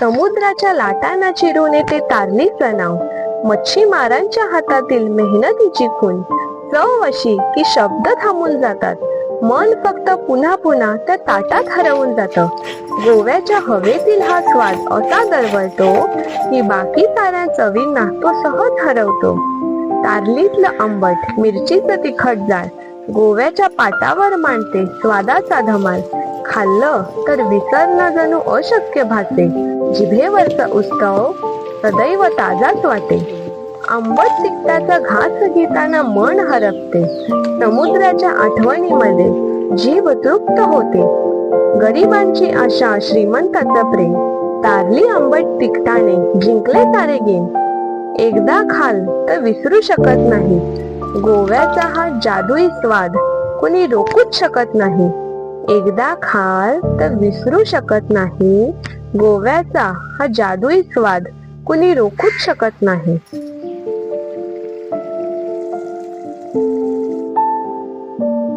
समुद्राच्या लाटांना चिरून येते तारली सणाव. मच्छीमारांच्या हातातील मेहनतीची खून. चव अशी की शब्द थांबून जातात. मन फक्त पुन्हा पुन्हा त्या ताटात हरवून जात. गोव्याच्या हवेतील हा स्वाद असा दरवळतो की बाकी साऱ्या चवींना तो सहज हरवतो. तारलीतलं आंबट मिरचीचं तिखट जाळ गोव्याच्या पाटावर मांडते स्वादाचा धमाल. खाल्लं तर विसरणं जणू अशक्य भासे जिभेवरचा उत्सव सदैव ताजाच वाटे. आंबट तिकटाचा घास घेताना मन हरपते. समुद्राच्या आठवणीमध्ये जीव तृप्त होते. गरिबांची आशा श्रीमंताचं प्रेम. तारली आंबट तिखटाने जिंकले तारे गेम. एकदा खाल तर विसरू शकत नाही. गोव्याचा हा जादुई स्वाद कुणी रोखूच शकत नाही. एकदा खाल तर विसरू शकत नाही. गोव्याचा हा जादुई स्वाद कुणी रोखूच शकत नाही.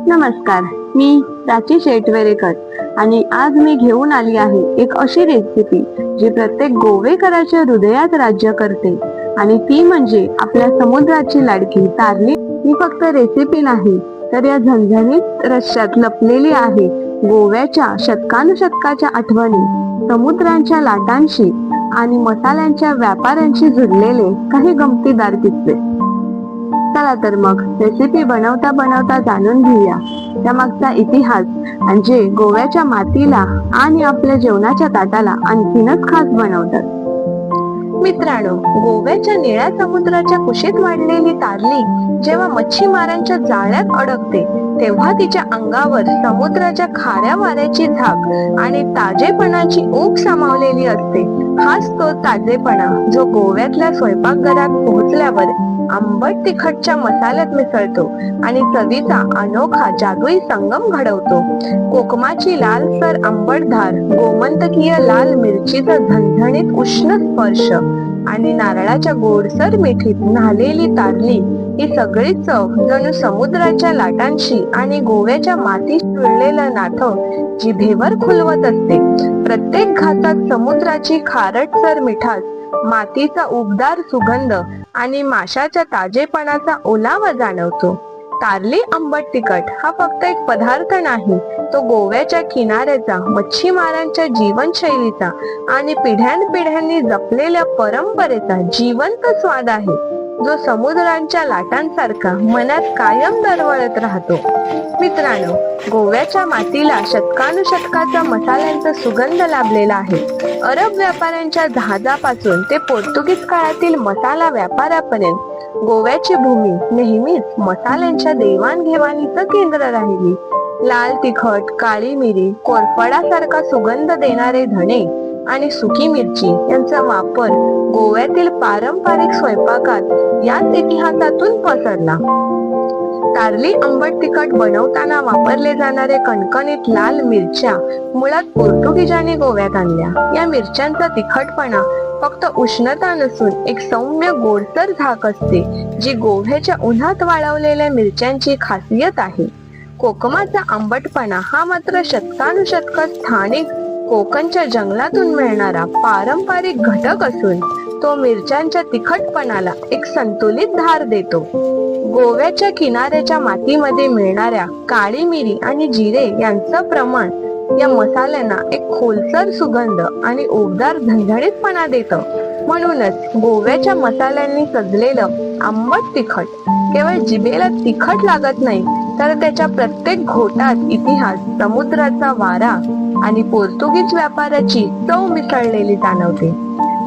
नमस्कार मी प्राची शेटवेरेकर आणि आज मी घेऊन आली आहे एक अशी रेसिपी जी प्रत्येक गोवेकराच्या हृदयात राज्य करते आणि ती म्हणजे आपल्या समुद्राची लाडकी तारली. ही फक्त रेसिपी नाही तर या झणझणीत रश्यात लपलेली आहे गोव्याच्या शतकानुशतकाच्या आठवणी. समुद्रांच्या लाटांशी आणि मसाल्यांच्या व्यापाऱ्यांशी जुडलेले काही गमतीदार किस्से. चला तर मग रेसिपी बनवता बनवता जाणून घेऊया. त्या मागचा इतिहास म्हणजे गोव्याच्या मातीला आणि आपल्या जेवणाच्या ताटाला आणखीनच खास बनवतात. मित्रांनो गोव्याच्या निळ्या समुद्राच्या कुशीत वाढलेली तारली जेव्हा मच्छीमारांच्या जाळ्यात अडकते तेव्हा तिच्या अंगावर समुद्राच्या खाऱ्या वाऱ्याची झाक आणि ताजेपणाची ऊब सामावलेली असते. हाच तो ताजेपणा जो गोव्यातल्या स्वयंपाकघरात पोहोचल्यावर आंबट तिखटच्या मसाल्यात मिसळतो आणि चवीचा अनोखा जादुई संगम घडवतो. कोकमाची लालसर आंबटधार गोमंतकीय लाल मिरचीचा झणझणीत उष्ण स्पर्श. आणि नारळाच्या गोडसर मिठीत न्हालेली तारली ही सगळी चव जणू समुद्राच्या लाटांशी आणि गोव्याच्या माती शिळलेलं नातं जिभेवर खुलवत असते. प्रत्येक घातात समुद्राची खारटसर मिठास मातीचा उबदार सुगंध आणि माशाच्या ताजेपणाचा ओलावा जाणवतो. कारली आंबट तिखट. हा फक्त एक पदार्थ नाही तो गोव्याच्या किनाऱ्याचा मच्छीमारांच्या जीवनशैलीचा आणि पिढ्यानपिढ्यांनी जपलेल्या परंपरेचा जिवंत स्वाद आहे. जो समुद्रांच्या लाटांसारखा मनात कायम दरवळत राहतो. मित्रांनो गोव्याच्या मातीला शतकानुशतकाचा मसाल्यांचा सुगंध लाभलेला आहे. अरब व्यापाऱ्यांच्या जहाजापासून ते पोर्तुगीज काळातील मसाला व्यापारापर्यंत गोव्याची भूमी नेहमीच मसाल्यांच्या देवाणघेवाणीचं केंद्र राहिली. लाल तिखट काळी मिरी कोरफडासारखा सुगंध देणारे धणे आणि सुकी मिरची यांचा वापर गोव्यातील पारंपरिक स्वयंपाकात याच इतिहासातून पसरला. तारली आंबट तिखट बनवताना वापरले जाणारे कणकणीत लाल मिरच्या मुळात पोर्तुगीजांनी गोव्यात आणल्या. या मिरच्यांचा तिखटपणा फक्त उष्णता नसून एक सौम्य गोडसर झाक असते जी गोव्याच्या उन्हात वाळवलेल्या मिरच्यांची खासियत आहे. कोकमाचा आंबटपणा हा मात्र शतकानुशतक स्थानिक कोकणच्या जंगलातून मिळणारा पारंपरिक घटक असून तो मिरच्यांच्या तिखटपणाला एक संतुलित धार देतो. गोव्याच्या किनाऱ्याच्या मातीमध्ये मिळणाऱ्या काळी मिरी आणि जिरे यांचं प्रमाण या मसाल्यांना एक खोलसर सुगंध आणि उबदार झणझणीतपणा देतं. म्हणूनच गोव्याच्या मसाल्यांनी सजलेलं आंबट तिखट केवळ जिभेला तिखट लागत नाही तर त्याच्या प्रत्येक घोटात इतिहास समुद्राचा वारा आणि पोर्तुगीज व्यापाराची चव मिसळलेली जाणवते.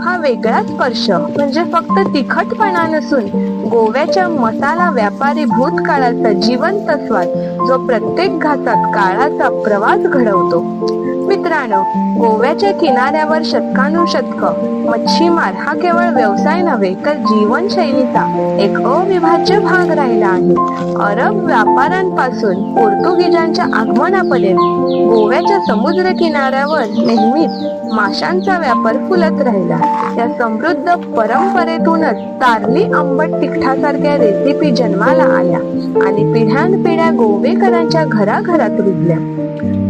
हा वेगळा स्पर्श म्हणजे फक्त तिखटपणा नसून गोव्याच्या मसाला व्यापारी भूतकाळाचा जिवंत स्वाद जो प्रत्येक घातात काळाचा प्रवास घडवतो. मित्रांनो गोव्याच्या किनाऱ्यावर शतकानुशतक मच्छीमार हा केवळ व्यवसाय नव्हे तर जीवनशैलीचा एक अविभाज्य भाग राहिला आहे. अरब व्यापाऱ्यांपासून पोर्तुगीजांच्या आगमनापर्यंत गोव्याच्या समुद्र किनाऱ्यावर नेहमीच माशांचा व्यापार फुलत राहिला या समृद्ध परंपरेतूनच तारली आंबट तिखटासारख्या रेसिपी जन्माला आल्या आणि पिढ्यानपिढ्या गोवेकरांच्या घराघरात रुजल्या.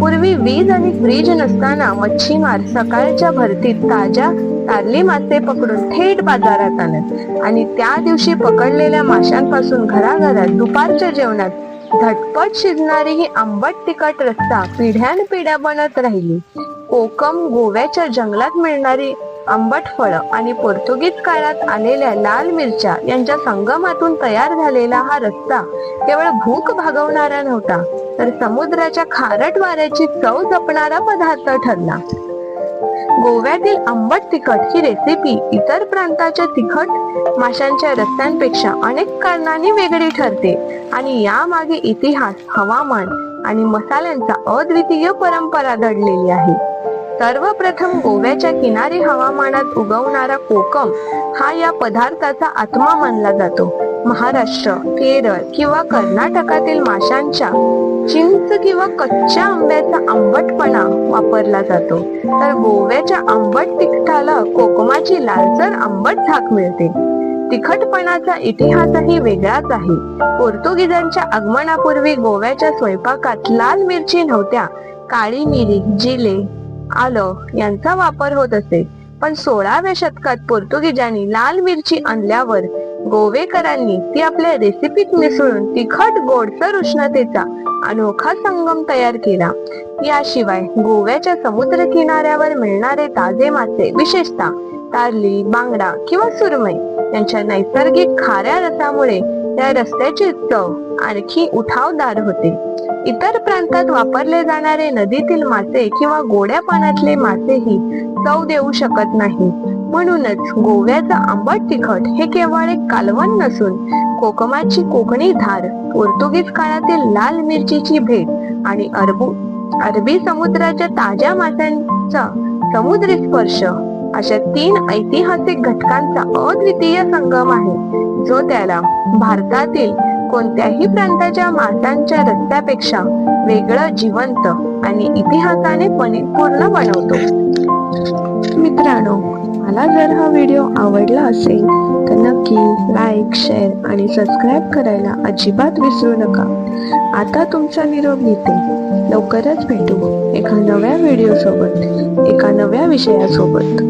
पूर्वी वीज आणि फ्रीज नसताना मच्छीमार सकाळच्या भरतीत ताज्या तारली मासे पकडून थेट बाजारात आणत आणि त्या दिवशी पकडलेल्या माशांपासून घराघरात दुपारच्या जेवणात झटपट शिजणारी ही आंबट तिखट रस्ता पिढ्यानपिढ्या बनत राहिली. कोकम गोव्याच्या जंगलात मिळणारी आंबट फळं आणि पोर्तुगीज काळात आलेल्या लाल मिरच्या यांच्या संगमातून तयार झालेला हा रस्ता केवळ भूक भागवणारा नव्हता तर समुद्राच्या खारट वाऱ्याची चव जपणारा पदार्थ ठरला. गोव्यातील आंबट तिखट ही रेसिपी इतर प्रांताच्या तिखट माशांच्या रस्त्यांपेक्षा अनेक कारणांनी वेगळी ठरते आणि यामागे इतिहास हवामान आणि मसाल्यांचा अद्वितीय परंपरा दडलेली आहे. सर्वप्रथम गोव्याच्या किनारी हवामानात उगवणारा कोकम हा या पदार्थाचा आत्मा मानला जातो. महाराष्ट्र केरळ किंवा कर्नाटकातील माशांच्या चिंच किंवा कच्च्या आंब्याचा आंबटपणा वापरला जातो. तर गोव्याच्या आंबट तिखटाला कोकमाची लालसर आंबट झाक मिळते. तिखटपणाचा इतिहासही वेगळाच आहे. पोर्तुगीजांच्या आगमनापूर्वी गोव्याच्या स्वयंपाकात लाल मिरची नव्हत्या. काळी मिरी जिले आलं यांचा वापर होत असे. पण सोळाव्या शतकात पोर्तुगीजांनी लाल मिरची आणल्यावर गोवेकरांनी ती आपल्या रेसिपीत मिसळून तिखट गोडसर उष्णतेचा अनोखा संगम तयार केला. याशिवाय गोव्याच्या समुद्र किनाऱ्यावर मिळणारे ताजे मासे विशेषतः तारली बांगडा किंवा सुरमई यांच्या नैसर्गिक खाऱ्या रसामुळे या रस्त्याची चव आणखी उठावदार होते. इतर प्रांतात वापरले जाणारे नदीतील मासे किंवा गोड्या पाण्यातले मासेही चव देऊ शकत नाही. म्हणूनच गोव्याचं आंबट तिखट हे केवळ एक कालवण नसून कोकमाची कोकणी धार पोर्तुगीज काळातील लाल मिरचीची भेट आणि अरबू अरबी समुद्राच्या ताज्या माशांचा समुद्री स्पर्श अशा तीन ऐतिहासिक घटकांचा अद्वितीय संगम आहे जो त्याला भारतातील कोणत्याही प्रांताच्या माशांच्या रस्त्यापेक्षा वेगळं जिवंत आणि इतिहासाने परिपूर्ण बनवतो. मित्रांनो मला जर हा व्हिडिओ आवडला असेल तर नक्की लाईक शेअर आणि सबस्क्राईब करायला अजिबात विसरू नका. आता तुमचा निरोप घेते. लवकरच भेटू एका नव्या व्हिडिओ सोबत एका नव्या विषयासोबत.